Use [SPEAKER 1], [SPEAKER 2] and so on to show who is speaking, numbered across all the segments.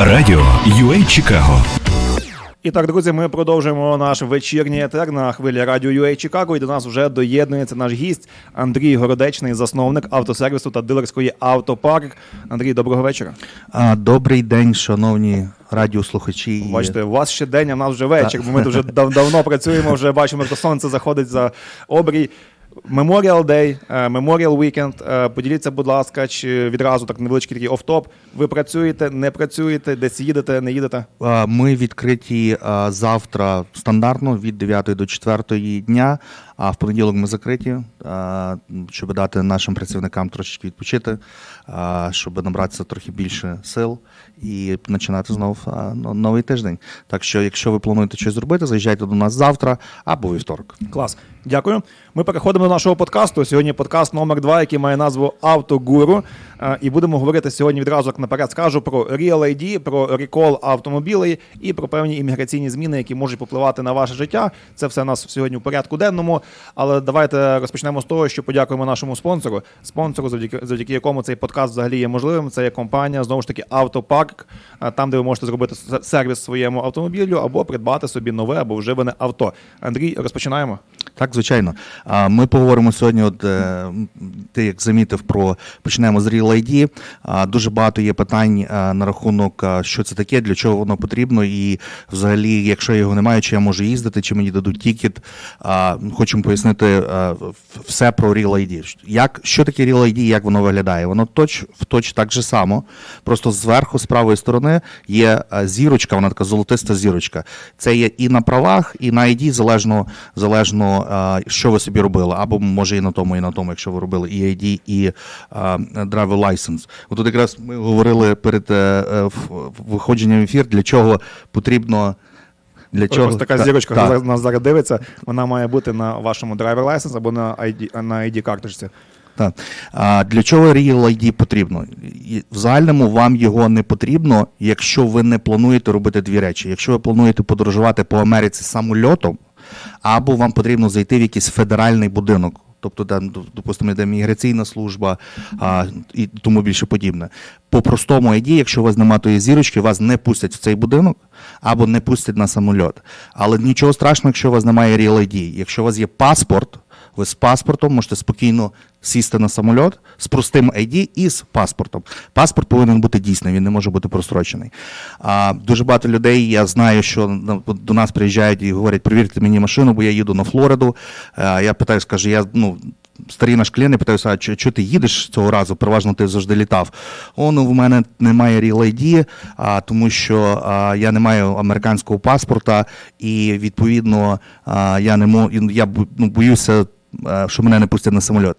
[SPEAKER 1] Радіо UA Чикаго.
[SPEAKER 2] І так, друзі, ми продовжуємо наш вечірній етер на хвилі радіо UA Чикаго. І до нас вже доєднується наш гість Андрій Городечний, засновник автосервісу та дилерської автопарк. Андрій, доброго вечора.
[SPEAKER 3] А, Добрий день, шановні радіослухачі.
[SPEAKER 2] Бачите, у вас ще день, а в нас вже вечір, бо ми тут вже дав- давно працюємо, вже бачимо, то сонце заходить за обрій. Memorial Day, е, Memorial Weekend. Е, Поділіться, будь ласка, чи відразу так невеличкий такий офтоп. Ви працюєте, не працюєте, десь їдете, не їдете?
[SPEAKER 3] Ми відкриті завтра стандартно від 9 до 4 дня, а в понеділок ми закриті, щоб дати нашим працівникам трошечки відпочити, щоб набратися трохи більше сил і починати знов новий тиждень. Так що, якщо ви плануєте щось зробити, заїжджайте до нас завтра або вівторок.
[SPEAKER 2] Клас, дякую. Ми переходимо до нашого подкасту. Сьогодні подкаст номер 2 який має назву Автогуру. І будемо говорити сьогодні відразу, як наперед скажу, про Real ID, про рекол автомобілей і про певні імміграційні зміни, які можуть попливати на ваше життя. Це все у нас сьогодні в порядку денному. Але давайте розпочнемо з того, що подякуємо нашому спонсору. Спонсору, завдяки завдяки якому цей подкаст взагалі є можливим. Це є компанія знову ж таки Автопарк, там, де ви можете зробити сервіс своєму автомобілю або придбати собі нове або вживане авто. Андрій, розпочинаємо.
[SPEAKER 3] Так, звичайно. Ми поговоримо сьогодні. От е, ти як замітив про почнемо з Real ID. Дуже багато є питань е, на рахунок, що це таке, для чого воно потрібно, і взагалі, якщо я його немає, чи я можу їздити, чи мені дадуть тікет. А, Хочемо пояснити е, все про Real ID. Як що таке Real ID, як воно виглядає? Воно точ в точ так же само. Просто зверху, з правої сторони, є е, зірочка, вона така золотиста зірочка. Це є і на правах, і на ID, залежно, залежно е, що ви собі робили. Або може і на тому, і на тому, якщо ви робили і ID, і Driver License. Тут якраз ми говорили перед виходженням в ефір, для чого потрібно. Для чого
[SPEAKER 2] Ось така
[SPEAKER 3] Та-
[SPEAKER 2] зірочка
[SPEAKER 3] так.
[SPEAKER 2] нас- зараз дивиться. Вона має бути на вашому driver license або на ID, на ID карточці.
[SPEAKER 3] Так. А для чого Real ID потрібно? В загальному вам його не потрібно, якщо ви не плануєте робити дві речі. Якщо ви плануєте подорожувати по Америці самольотом, або вам потрібно зайти в якийсь федеральний будинок. Тобто, де, допустимо, де міграційна служба а, і тому більше подібне. По простому ID, якщо у вас немає тої зірочки, вас не пустять в цей будинок або не пустять на самольот. Але нічого страшного, якщо у вас немає Real ID. Якщо у вас є паспорт, ви з паспортом можете спокійно сісти на самольот з простим ID і з паспортом. Паспорт повинен бути дійсний, він не може бути прострочений. А, дуже багато людей, я знаю, що до нас приїжджають і говорять, перевірте мені машину, бо я їду на Флориду. А, я питаю, скажу, я ну. Старі наш клієнт питаюся, а що ти їдеш цього разу? Переважно ти завжди літав. О, ну в мене немає Real ID, а, тому що а, я не маю американського паспорта, і відповідно а, я не мо, я ну, боюся, що мене не пустять на самоліт.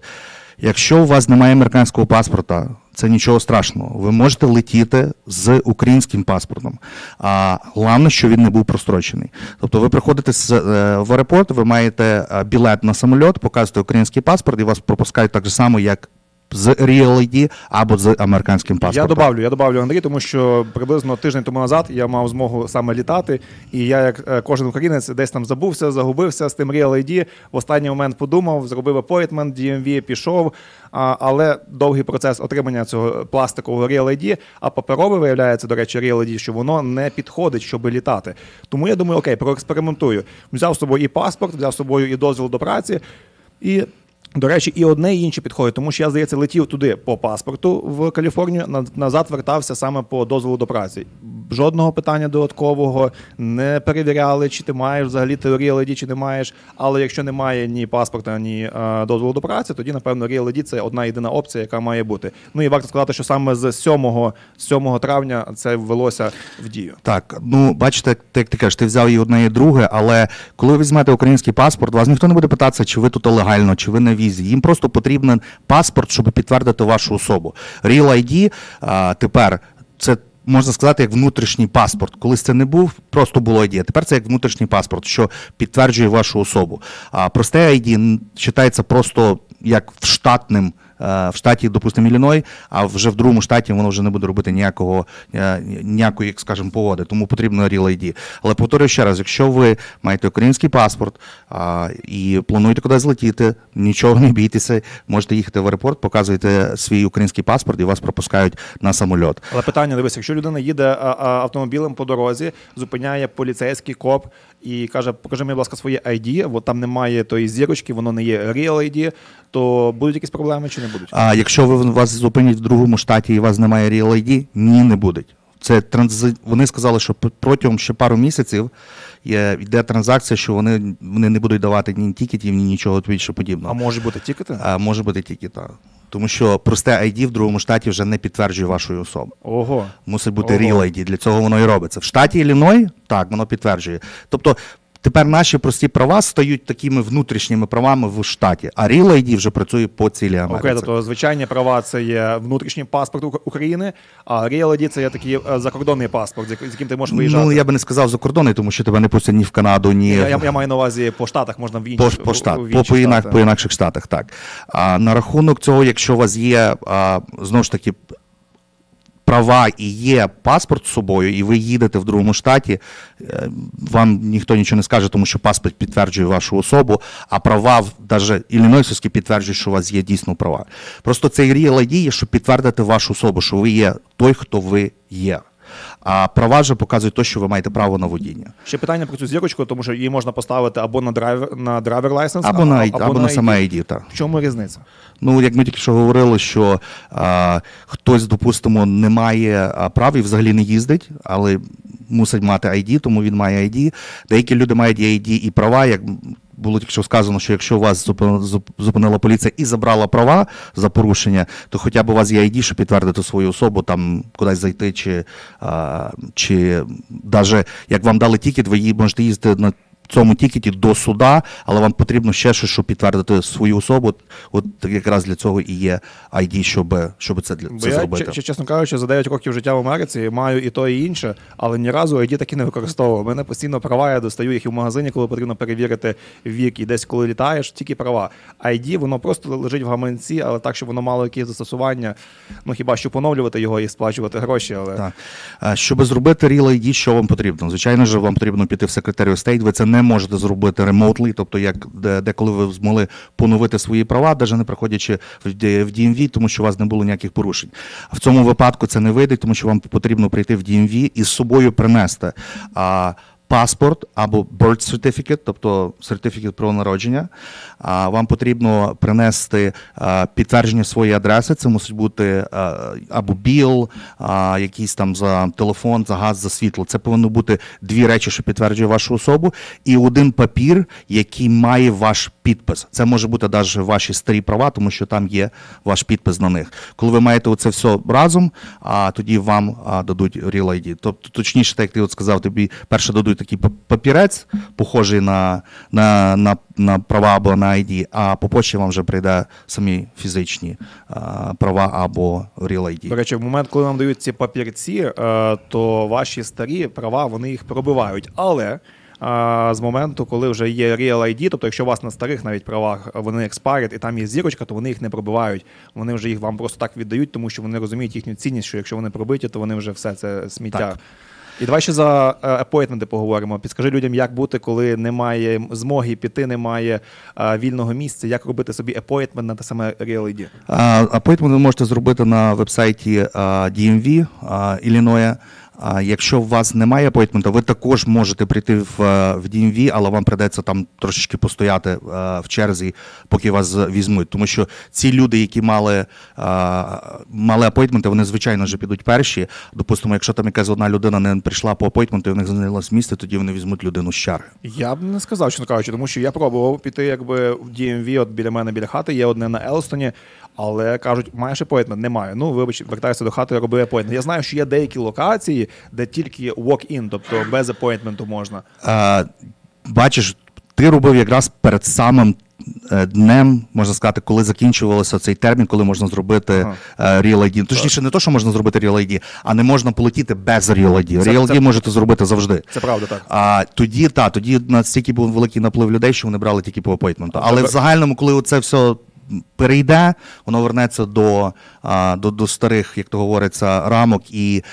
[SPEAKER 3] Якщо у вас немає американського паспорта, це нічого страшного. Ви можете летіти з українським паспортом. А головне, що він не був прострочений. Тобто ви приходите з, е, в аеропорт, ви маєте е, білет на самоліт, показуєте український паспорт і вас пропускають так само, як з Real ID або з американським
[SPEAKER 2] Я
[SPEAKER 3] паспортом.
[SPEAKER 2] добавлю, я добавлю Андрій, тому що приблизно тиждень тому назад я мав змогу саме літати, і я, як е, кожен українець, десь там забувся, загубився з тим Real ID. В останній момент подумав, зробив апойтмент, DMV, пішов. Але довгий процес отримання цього пластикового Real ID, а паперове виявляється, до речі, Real ID, що воно не підходить, щоб літати. Тому я думаю, окей, проекспериментую. Взяв з собою і паспорт, взяв з собою і дозвіл до праці. І до речі, і одне, і інше підходить, тому що я, здається, летів туди по паспорту в Каліфорнію, на- назад вертався саме по дозволу до праці. Жодного питання додаткового не перевіряли, чи ти маєш взагалі теорію LED, чи не маєш. Але якщо немає ні паспорта, ні е, дозволу до праці, тоді, напевно, Real ID – це одна єдина опція, яка має бути. Ну і варто сказати, що саме з 7, 7 травня це ввелося в дію.
[SPEAKER 3] Так, ну бачите, ти- як ти кажеш, ти взяв і одне, і друге, але коли ви візьмете український паспорт, вас ніхто не буде питатися, чи ви тут легально, чи ви на візі. Їм просто потрібен паспорт, щоб підтвердити вашу особу. Real ID а, тепер це. Можна сказати, як внутрішній паспорт. Колись це не був, просто було ID. Тепер це як внутрішній паспорт, що підтверджує вашу особу. А просте ID читається просто як штатним в штаті, допустимо, Ілліной, а вже в другому штаті воно вже не буде робити ніякого, е, ніякої, як скажемо, погоди. Тому потрібно Real ID. Але повторюю ще раз, якщо ви маєте український паспорт а, і плануєте кудись злетіти, нічого не бійтеся, можете їхати в аеропорт, показуєте свій український паспорт і вас пропускають на самольот.
[SPEAKER 2] Але питання, дивись, якщо людина їде автомобілем по дорозі, зупиняє поліцейський коп і каже, покажи мені, будь ласка, своє ID, бо там немає тої зірочки, воно не є Real ID, то будуть якісь проблеми чи не будуть?
[SPEAKER 3] А якщо ви вас зупинять в другому штаті і у вас немає Real ID, ні, не будуть. Це транзи... Вони сказали, що протягом ще пару місяців є, йде транзакція, що вони, вони не будуть давати ні тікетів, ні нічого більше подібного.
[SPEAKER 2] А може бути тікети?
[SPEAKER 3] А може бути тільки так. Тому що просте ID в другому штаті вже не підтверджує вашої особи.
[SPEAKER 2] Ого.
[SPEAKER 3] Мусить бути
[SPEAKER 2] Ого.
[SPEAKER 3] Real ID, для цього воно і робиться. В штаті Ілліной, так, воно підтверджує. Тобто тепер наші прості права стають такими внутрішніми правами в штаті, а Real ID вже працює по цілій Америці.
[SPEAKER 2] Окей, тобто звичайні права це є внутрішній паспорт України, а Real ID це є такий е, закордонний паспорт, з яким ти можеш виїжджати.
[SPEAKER 3] Ну, я би не сказав за кордони, тому що тебе не пустять ні в Канаду, ні
[SPEAKER 2] я, я, я маю на увазі по штатах, можна в інші,
[SPEAKER 3] по, по, штат,
[SPEAKER 2] в- в
[SPEAKER 3] по, по, інак, по інакших штатах, так. А на рахунок цього, якщо у вас є а, знову ж таки права і є паспорт з собою, і ви їдете в другому штаті, е, вам ніхто нічого не скаже, тому що паспорт підтверджує вашу особу, а права навіть іллінойсовські підтверджують, що у вас є дійсно права. Просто цей Real ID є, щоб підтвердити вашу особу, що ви є той, хто ви є. А права вже показують те, що ви маєте право на водіння.
[SPEAKER 2] Ще питання про цю зірочку, тому що її можна поставити або на драйвер на драйвер лайсенс,
[SPEAKER 3] Або на, або, або на саме ID, так.
[SPEAKER 2] В чому різниця?
[SPEAKER 3] Ну, як ми тільки що говорили, що а, хтось, допустимо, не має прав і взагалі не їздить, але мусить мати ID, тому він має ID. Деякі люди мають ID і права, як було тільки що сказано, що якщо вас зупи- зупинила поліція і забрала права за порушення, то хоча б у вас є ID, щоб підтвердити свою особу, там кудись зайти, чи, а, чи навіть як вам дали тікет, ви можете їздити на цьому тікеті до суда, але вам потрібно ще щось, щоб підтвердити свою особу. От якраз для цього і є ID, щоб, щоб це, для,
[SPEAKER 2] Бо
[SPEAKER 3] це
[SPEAKER 2] я,
[SPEAKER 3] зробити.
[SPEAKER 2] ч- ч- чесно кажучи, за 9 років життя в Америці маю і то, і інше, але ні разу ID таки не використовував. У мене постійно права, я достаю їх і в магазині, коли потрібно перевірити вік, і десь коли літаєш, тільки права. ID, воно просто лежить в гаманці, але так, щоб воно мало якісь застосування. Ну хіба що поновлювати його і сплачувати гроші, але
[SPEAKER 3] Так. Щоб зробити Real ID, що вам потрібно? Звичайно ж, вам потрібно піти в of State, ви це не можете зробити ремоутлі, тобто як деколи ви змогли поновити свої права, навіть не приходячи в, DMV, тому що у вас не було ніяких порушень. В цьому випадку це не вийде, тому що вам потрібно прийти в DMV і з собою принести. Паспорт або birth certificate, тобто сертифікат про народження. Вам потрібно принести підтвердження своєї адреси. Це мусить бути або біл, якийсь там за телефон, за газ, за світло. Це повинно бути дві речі, що підтверджує вашу особу, і один папір, який має ваш підпис. Це може бути навіть ваші старі права, тому що там є ваш підпис на них. Коли ви маєте оце все разом, а тоді вам дадуть Real ID. Тобто, точніше, так як ти от сказав, тобі перше дадуть такий папірець, похожий на, на, на, на права або на ID, а по почті вам вже прийде самі фізичні а, права або Real ID.
[SPEAKER 2] До речі, в момент, коли нам дають ці папірці, е, то ваші старі права вони їх пробивають. Але е, з моменту, коли вже є Real ID, тобто якщо у вас на старих навіть правах вони expired і там є зірочка, то вони їх не пробивають. Вони вже їх вам просто так віддають, тому що вони розуміють їхню цінність, що якщо вони пробиті, то вони вже все це сміття.
[SPEAKER 3] Так.
[SPEAKER 2] І давай ще за е, апойтменти поговоримо. Підскажи людям, як бути, коли немає змоги піти, немає а, вільного місця, як робити собі апойтмент на те саме Real
[SPEAKER 3] Апойтмент ви можете зробити на вебсайті а, DMV а, Ілліноя. Якщо у вас немає апойтмента, ви також можете прийти в, е, в DMV, але вам придеться там трошечки постояти е, в черзі, поки вас візьмуть. Тому що ці люди, які мали, мали апойтменти, вони звичайно вже підуть перші. Допустимо, якщо там якась одна людина не прийшла по апойтменту, і в них зайнялось місце, тоді вони візьмуть людину з черги.
[SPEAKER 2] Я б не сказав, чесно кажучи, тому що я пробував піти якби в DMV, от біля мене біля хати, є одне на Елстоні, але кажуть, маєш апойтмент? Немає. Ну, вибач, вертайся до хати, роби апойтмент. Я знаю, що є деякі локації, де тільки walk-in, тобто без апойтменту можна.
[SPEAKER 3] Е, бачиш, ти робив якраз перед самим е, днем, можна сказати, коли закінчувався цей термін, коли можна зробити
[SPEAKER 2] Ага.
[SPEAKER 3] е, Real ID. Точніше, не то, що можна зробити Real ID, а не можна полетіти без Real ID.
[SPEAKER 2] Це-
[SPEAKER 3] Real ID
[SPEAKER 2] це-
[SPEAKER 3] можете зробити завжди.
[SPEAKER 2] Це правда так.
[SPEAKER 3] А тоді, та, тоді настільки був великий наплив людей, що вони брали тільки по апойтменту. Але в загальному, коли це все перейде, воно вернеться до, до, до старих, як то говориться, рамок, і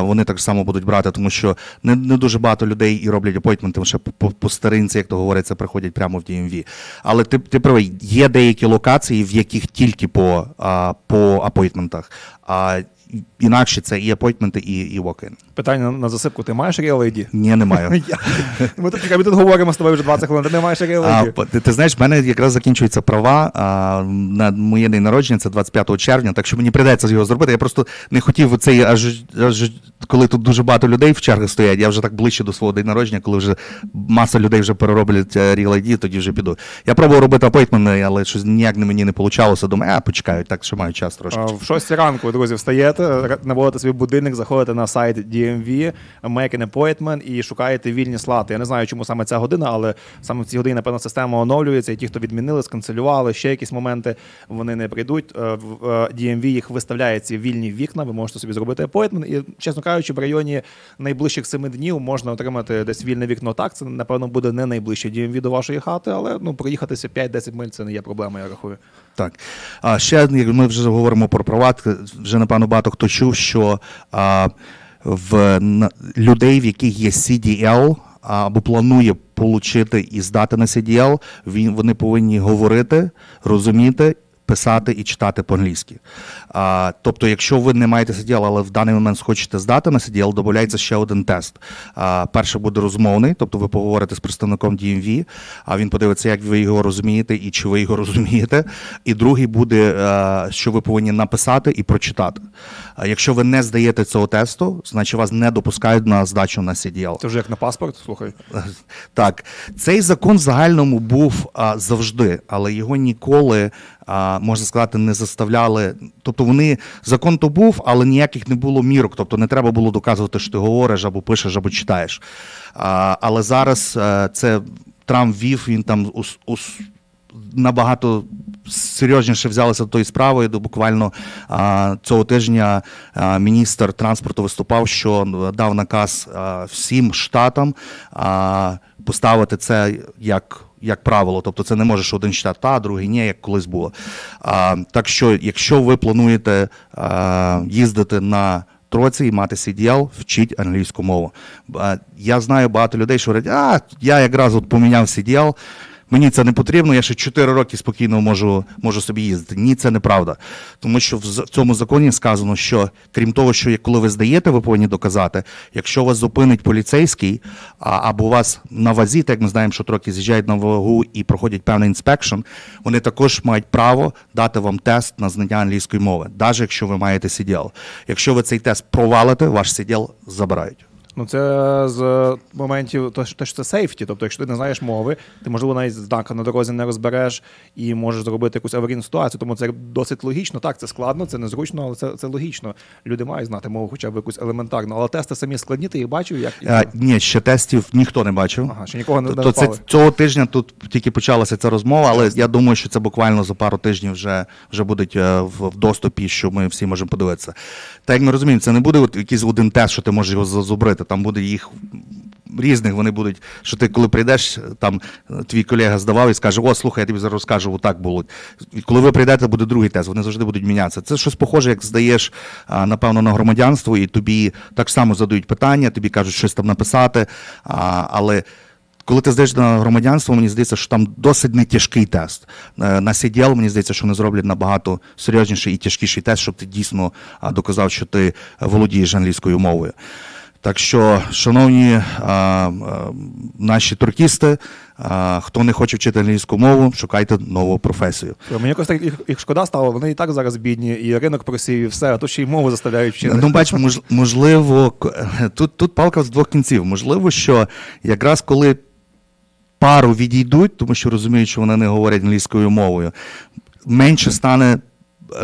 [SPEAKER 3] вони так само будуть брати, тому що не, не дуже багато людей і роблять апойтменти ще по, по, старинці, як то говориться, приходять прямо в DMV. Але ти, ти правий, є деякі локації, в яких тільки по, по апойтментах. Інакше це і апойтменти, і, і walk-in.
[SPEAKER 2] Питання на засипку: ти маєш Real ID?
[SPEAKER 3] Ні, немає.
[SPEAKER 2] Я- Ми тут, ми тут говоримо з тобою вже 20 хвилин, ти не маєш Real ID.
[SPEAKER 3] по- ти, ти знаєш, в мене якраз закінчуються права а, на моє день народження, це 25 червня, так що мені прийдеться його зробити. Я просто не хотів цей аж, аж коли тут дуже багато людей в чергах стоять, я вже так ближче до свого день народження, коли вже маса людей вже перероблять е, Real ID, тоді вже піду. Я пробував робити апойтменти, але щось ніяк не мені не вийшло. Думаю, а почекаю, так що маю час трошки.
[SPEAKER 2] В 6 ранку, друзі, встаєте, наводите свій будильник, заходите на сайт DMV, make an appointment і шукаєте вільні слати. Я не знаю, чому саме ця година, але саме в цій годині, напевно, система оновлюється, і ті, хто відмінили, сканцелювали, ще якісь моменти, вони не прийдуть. Е, В е, DMV їх виставляє ці вільні вікна, ви можете собі зробити appointment. І, чесно кажучи, в районі найближчих семи днів можна отримати десь вільне вікно. Так, це, напевно, буде не найближче DMV до вашої хати, але ну, проїхатися 5-10 миль це не є проблема, я рахую.
[SPEAKER 3] Так. А ще ми вже говоримо про права, вже напевно багато хто чув, що а, в на- людей, в яких є CDL, або планує отримати і здати на CDL, він, вони повинні говорити, розуміти. Писати і читати по-англійськи. А, тобто, якщо ви не маєте CDL, але в даний момент хочете здати на CDL, додається ще один тест. А, перший буде розмовний, тобто ви поговорите з представником DMV, а він подивиться, як ви його розумієте і чи ви його розумієте. І другий буде, е, що ви повинні написати і прочитати. А якщо ви не здаєте цього тесту, значить вас не допускають на здачу на CDL.
[SPEAKER 2] Це вже як на паспорт, слухай.
[SPEAKER 3] Так, цей закон в загальному був а, завжди, але його ніколи, а, можна сказати, не заставляли. Тобто вони закон то був, але ніяких не було мірок. Тобто не треба було доказувати, що ти говориш або пишеш, або читаєш. Але зараз це Трамп вів, він там ус, набагато серйозніше взялися до тої справи. Буквально цього тижня міністр транспорту виступав, що ну, дав наказ всім штатам поставити це як. Як правило, тобто це не може, що один читати та, другий ні, як колись було. А, так що, якщо ви плануєте а, їздити на троці і мати CDL, вчіть англійську мову. Я знаю багато людей, що говорять, а я якраз от поміняв CDL, Мені це не потрібно, я ще 4 роки спокійно можу, можу собі їздити. Ні, це неправда. Тому що в цьому законі сказано, що крім того, що коли ви здаєте, ви повинні доказати, якщо вас зупинить поліцейський, або вас на вазі, так як ми знаємо, що трохи з'їжджають на вагу і проходять певний інспекшн, вони також мають право дати вам тест на знання англійської мови, навіть якщо ви маєте CDL. Якщо ви цей тест провалите, ваш CDL забирають.
[SPEAKER 2] Ну, це з моментів, то, що- це сейфті. Тобто, якщо ти не знаєш мови, ти, можливо, навіть знака на дорозі не розбереш і можеш зробити якусь аварійну ситуацію. Тому це досить логічно. Так, це складно, це незручно, але це, це логічно. Люди мають знати мову хоча б якусь елементарну. Але тести самі складні, ти їх бачив, як
[SPEAKER 3] А, ні, ще тестів ніхто не бачив.
[SPEAKER 2] Ага, ще нікого не, не
[SPEAKER 3] То це цього тижня тут тільки почалася ця розмова, але я думаю, що це буквально за пару тижнів вже, вже будуть е, в, в доступі, що ми всі можемо подивитися. Так як ми розуміємо, це не буде от якийсь один тест, що ти можеш його зазубрити. Там буде їх різних. Вони будуть, що ти коли прийдеш, там твій колега здавав і скаже: О, слухай, я тобі зараз розкажу, отак було. І коли ви прийдете, буде другий тест. Вони завжди будуть мінятися. Це щось похоже, як здаєш, напевно, на громадянство, і тобі так само задають питання, тобі кажуть щось там написати. Але коли ти здаєш на громадянство, мені здається, що там досить не тяжкий тест. Е, На CDL, мені здається, що вони зроблять набагато серйозніший і тяжкіший тест, щоб ти дійсно доказав, що ти володієш англійською мовою. Так що, шановні а, а, наші туркісти, а, хто не хоче вчити англійську мову, шукайте нову професію.
[SPEAKER 2] Мені якось так їх, їх шкода стало, вони і так зараз бідні, і ринок просів, і все, а то ще й мову заставляють вчити.
[SPEAKER 3] Ну, бач, мож, можливо, тут, тут палка з двох кінців. Можливо, що якраз коли пару відійдуть, тому що розуміють, що вони не говорять англійською мовою, менше стане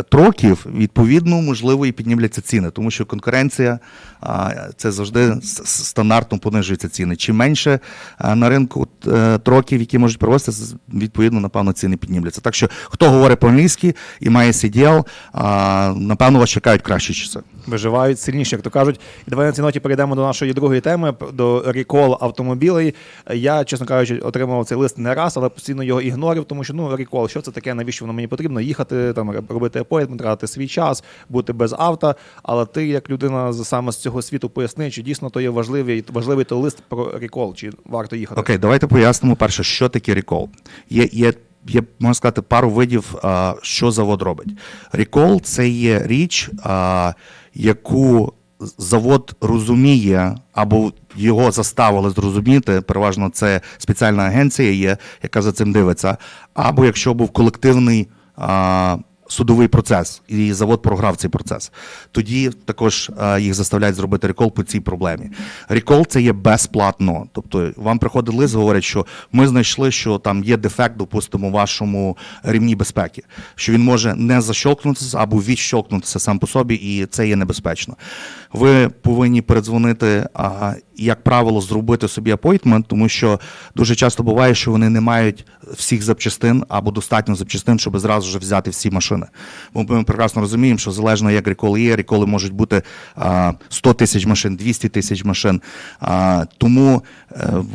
[SPEAKER 3] троків, відповідно, можливо, і піднімляться ціни, тому що конкуренція це завжди с- с- стандартно понижуються ціни. Чим менше на ринку е, троків, які можуть провести, відповідно, напевно, ціни піднімляться. Так що, хто говорить по-англійськи і має CDL, напевно, вас чекають кращі часи.
[SPEAKER 2] Виживають сильніші, як то кажуть. І давай на цій ноті перейдемо до нашої другої теми, до рекол автомобілей. Я, чесно кажучи, отримав цей лист не раз, але постійно його ігнорив, тому що ну рекол, що це таке, навіщо воно мені потрібно? Їхати там, робити апойтмент, тратити свій час, бути без авто. Але ти, як людина саме з цього світу, поясни, чи дійсно то є важливий важливий то лист про рекол, чи варто їхати?
[SPEAKER 3] Окей, давайте пояснимо перше, що таке рекол. Є, є, є можна сказати, пару видів, що завод робить. Рекол це є річ, яку завод розуміє, або його заставили зрозуміти. Переважно це спеціальна агенція є, яка за цим дивиться. Або якщо був колективний. Судовий процес, і завод програв цей процес. Тоді також е, їх заставляють зробити рекол по цій проблемі. Рекол це є безплатно. Тобто вам приходить лист, говорять, що ми знайшли, що там є дефект, допустимо, у вашому рівні безпеки, що він може не защолкнутися або відщолкнутися сам по собі, і це є небезпечно. Ви повинні передзвонити, як правило, зробити собі апойтмент, тому що дуже часто буває, що вони не мають всіх запчастин або достатньо запчастин, щоб зразу ж взяти всі машини. Бо ми прекрасно розуміємо, що залежно як ріколи є, ріколи можуть бути а, 100 тисяч машин, 200 тисяч машин. Тому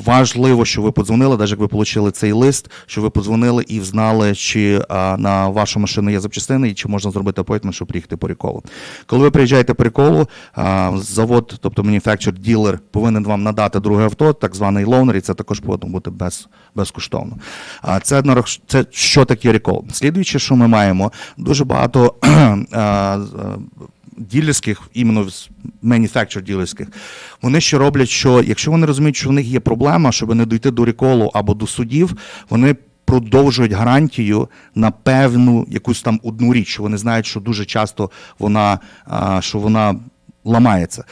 [SPEAKER 3] важливо, що ви подзвонили, навіть як ви отримали цей лист, що ви подзвонили і знали, чи на вашу машину є запчастини, і чи можна зробити апойтмент, щоб приїхати по реколу. Коли ви приїжджаєте по реколу, а, завод, тобто manufacturer ділер, повинен вам надати друге авто, так званий лоунер, і це також повинно бути без, безкоштовно. Це, це що таке рекол? Слідуюче, що ми маємо, дуже багато ділерських, іменно manufacturer ділерських, вони ще роблять, що якщо вони розуміють, що в них є проблема, щоб не дійти до реколу або до судів, вони продовжують гарантію на певну якусь там одну річ, вони знають, що дуже часто вона, що вона ламається.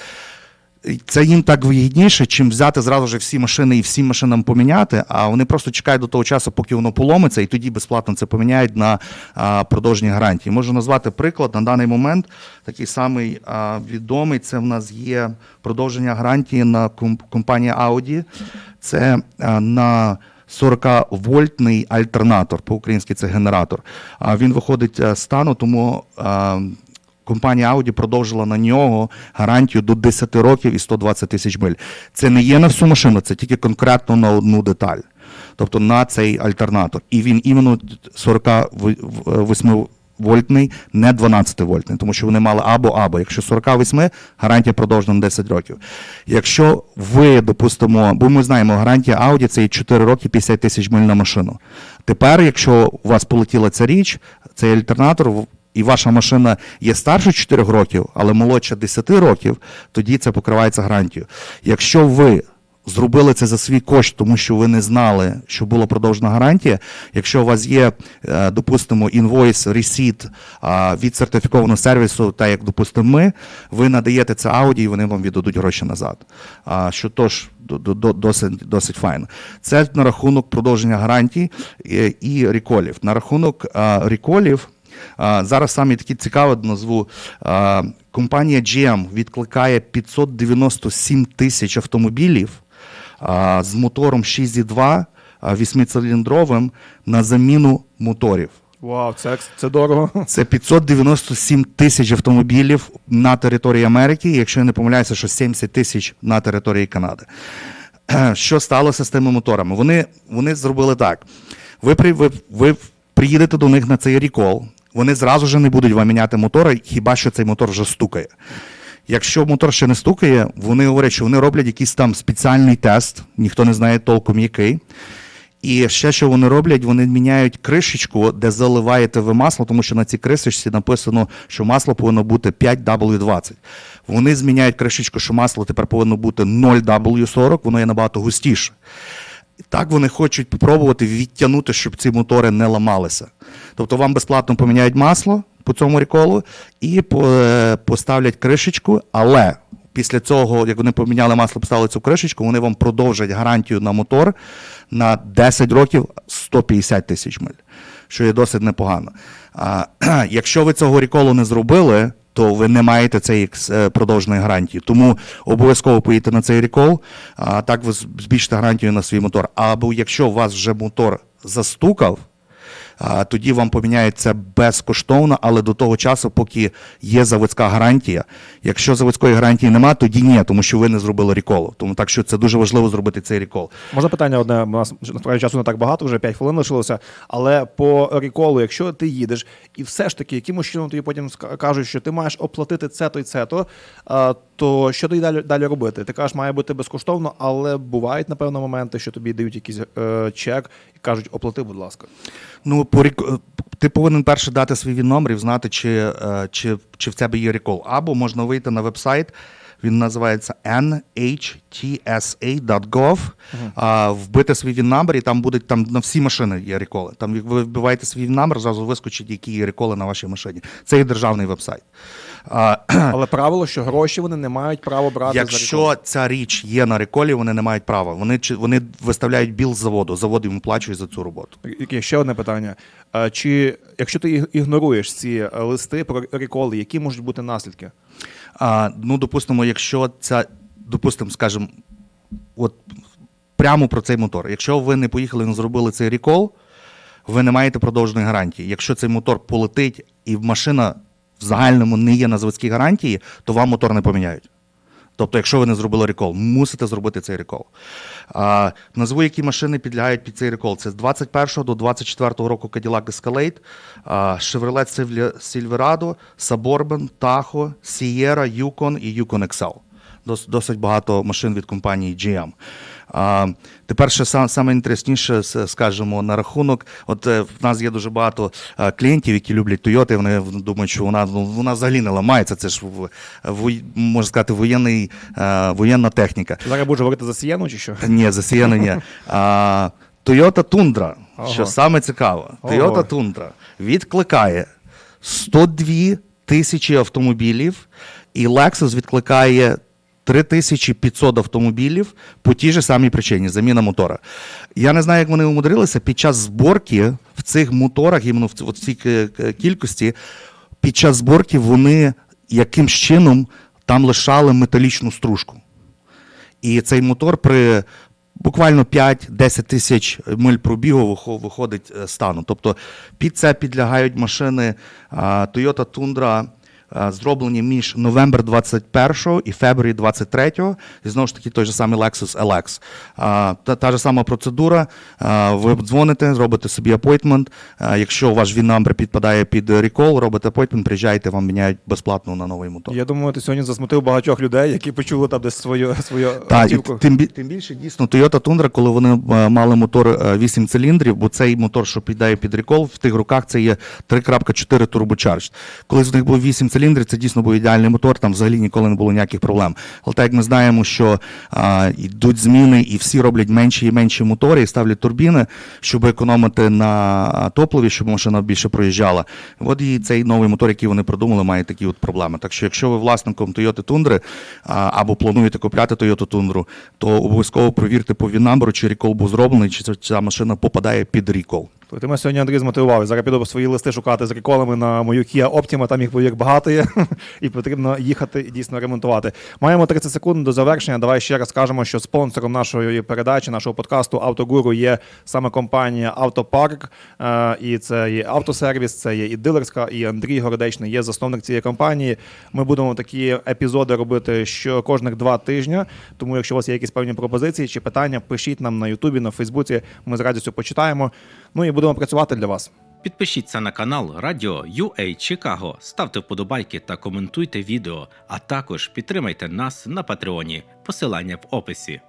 [SPEAKER 3] Це їм так вигідніше, чим взяти зразу ж всі машини і всім машинам поміняти, а вони просто чекають до того часу, поки воно поломиться, і тоді безплатно це поміняють на а, продовжені гарантії. Можу назвати приклад на даний момент. Такий самий а, відомий. Це в нас є продовження гарантії на компанії Audi. Це а, на 40-вольтний альтернатор, по-українськи це генератор. А він виходить е, з стану, тому а, компанія Audi продовжила на нього гарантію до 10 років і 120 тисяч миль. Це не є на всю машину, це тільки конкретно на одну деталь. Тобто на цей альтернатор. І він іменно 48 вольтний, не 12 вольтний, тому що вони мали або або. Якщо 48, гарантія продовжена на 10 років. Якщо ви, допустимо, бо ми знаємо, гарантія Audi це є 4 роки 50 тисяч миль на машину. Тепер, якщо у вас полетіла ця річ, цей альтернатор. І ваша машина є старше 4 років, але молодша 10 років, тоді це покривається гарантією. Якщо ви зробили це за свій кошт, тому що ви не знали, що була продовжена гарантія. Якщо у вас є, е, допустимо, інвойс, ресіт від сертифікованого сервісу, так як допустимо ми, ви надаєте це Audi і вони вам віддадуть гроші назад. Що тож до- до- до- досить, досить файно. Це на рахунок продовження гарантій і, і реколів. На рахунок реколів. Зараз саме такі цікаве назву. Компанія GM відкликає 597 тисяч автомобілів з мотором 6,2 а, восьмициліндровим на заміну моторів.
[SPEAKER 2] Вау, це, це дорого.
[SPEAKER 3] Це 597 тисяч автомобілів на території Америки, якщо я не помиляюся, що 70 тисяч на території Канади. Що сталося з тими моторами? Вони, вони зробили так: ви, ви, ви приїдете до них на цей рекол, вони зразу ж не будуть вам міняти мотори, хіба що цей мотор вже стукає. Якщо мотор ще не стукає, вони говорять, що вони роблять якийсь там спеціальний тест, ніхто не знає толком який. І ще що вони роблять, вони міняють кришечку, де заливаєте ви масло, тому що на цій кришечці написано, що масло повинно бути 5W20. Вони зміняють кришечку, що масло тепер повинно бути 0W40, воно є набагато густіше. Так вони хочуть спробувати відтягнути, щоб ці мотори не ламалися. Тобто вам безплатно поміняють масло по цьому реколу і е, поставлять кришечку, але після цього, як вони поміняли масло, поставили цю кришечку, вони вам продовжать гарантію на мотор на 10 років 150 тисяч миль. що є досить непогано. А, якщо ви цього реколу не зробили, то ви не маєте цієї е, продовженої гарантії. Тому обов'язково поїдьте на цей рекол, а так ви збільшите гарантію на свій мотор. Або якщо у вас вже мотор застукав, тоді вам поміняють це безкоштовно, але до того часу, поки є заводська гарантія. Якщо заводської гарантії немає, тоді ні, тому що ви не зробили реколу. Тому так що це дуже важливо зробити цей рекол.
[SPEAKER 2] Можна питання одне, у нас насправді часу не так багато, вже 5 хвилин лишилося. Але по реколу, якщо ти їдеш, і все ж таки, якимось чином тобі потім кажуть, що ти маєш оплатити це то й це то, то що тобі далі, далі робити? Ти кажеш, має бути безкоштовно, але бувають, напевно, моменти, що тобі дають якийсь е, чек кажуть, оплати, будь ласка.
[SPEAKER 3] Ну, по рек... ти повинен перше дати свій номер і знати, чи, е, чи, чи в тебе є рекол. Або можна вийти на веб-сайт. Він називається nhtsa.gov, а, вбити свій він номер, і там будуть там на всі машини є реколи. Там як ви вбиваєте свій номер, зразу вискочить, які є реколи на вашій машині. Це є державний веб-сайт.
[SPEAKER 2] Але правило, що гроші вони не мають права брати за рекол.
[SPEAKER 3] Якщо ця річ є на реколі, вони не мають права. Вони, чи- вони виставляють біл з заводу. Завод їм плачує за цю роботу.
[SPEAKER 2] Яке ще одне питання. Чи якщо ти іг- ігноруєш ці е, листи про реколи, які можуть бути наслідки?
[SPEAKER 3] А, ну, допустимо, якщо ця, допустимо, скажімо, от прямо про цей мотор. Якщо ви не поїхали, не зробили цей рекол, ви не маєте продовженої гарантії. Якщо цей мотор полетить і машина в загальному не є на заводській гарантії, то вам мотор не поміняють. Тобто, якщо ви не зробили рекол, мусите зробити цей рекол. А, назву, які машини підлягають під цей рекол. Це з 21 до 24 року Cadillac Escalade, Chevrolet Silverado, Suburban, Tahoe, Sierra, Yukon і Yukon XL. Дос, досить багато машин від компанії GM. А, тепер ще сам, саме інтересніше, скажімо, на рахунок. От е, в нас є дуже багато е, клієнтів, які люблять Toyota, вони думають, що вона, ну, вона взагалі не ламається. Це ж можна сказати, воєнний, е, воєнна техніка.
[SPEAKER 2] Зараз будеш говорити за Сієну чи що?
[SPEAKER 3] Ні, за Сієну ні. А, Toyota Tundra,
[SPEAKER 2] Ого.
[SPEAKER 3] що саме цікаво. Toyota Tundra відкликає 102 тисячі автомобілів, і Lexus відкликає 3500 автомобілів по тій же самій причині заміна мотора. Я не знаю, як вони умудрилися під час зборки в цих моторах, іменно в цій кількості, під час зборки вони якимсь чином там лишали металічну стружку. І цей мотор при буквально 5-10 тисяч миль пробігу виходить е, стану. Тобто під це підлягають машини Toyota Tundra, зроблені між новембр 21 і фебруарі 23, і знову ж таки той же самий Lexus LX. Та, та ж сама процедура. Ви дзвоните, робите собі апойтмент. Якщо ваш він номер підпадає під рекол, робите апойтмент, приїжджаєте, вам міняють безплатно на новий мотор.
[SPEAKER 2] Я думаю, ти сьогодні засмутив багатьох людей, які почули там десь свою свою
[SPEAKER 3] Так, і тим, тим більше дійсно Toyota Tundra, коли вони е, мали мотор е, 8 циліндрів, бо цей мотор, що піддає під рекол, в тих руках це є 3.4 Turbocharged. Коли в них був 8 циліндрів, це дійсно був ідеальний мотор, там взагалі ніколи не було ніяких проблем. Але так як ми знаємо, що а, йдуть зміни і всі роблять менші і менші мотори і ставлять турбіни, щоб економити на топливі, щоб машина більше проїжджала. От і цей новий мотор, який вони придумали, має такі от проблеми. Так що, якщо ви власником Toyota Tundra або плануєте купляти Toyota Tundra, то обов'язково провірте по VIN-number, чи рекол був зроблений, чи ця- машина попадає під рекол.
[SPEAKER 2] То Ти мене сьогодні Андрій змотивував. Зараз піду свої листи шукати з реколами на мою Kia Optima, там їх як багато є, і потрібно їхати і дійсно ремонтувати. Маємо 30 секунд до завершення. Давай ще раз скажемо, що спонсором нашої передачі, нашого подкасту Автогуру є саме компанія Автопарк. Е, І це є автосервіс, це є і дилерська, і Андрій Городечний є засновник цієї компанії. Ми будемо такі епізоди робити що кожних два тижні. Тому, якщо у вас є якісь певні пропозиції чи питання, пишіть нам на Ютубі, на Фейсбуці. Ми з радістю почитаємо. Ну і будемо працювати для вас.
[SPEAKER 4] Підпишіться на канал Радіо UA Чикаго, ставте вподобайки та коментуйте відео, а також підтримайте нас на Патреоні. Посилання в описі.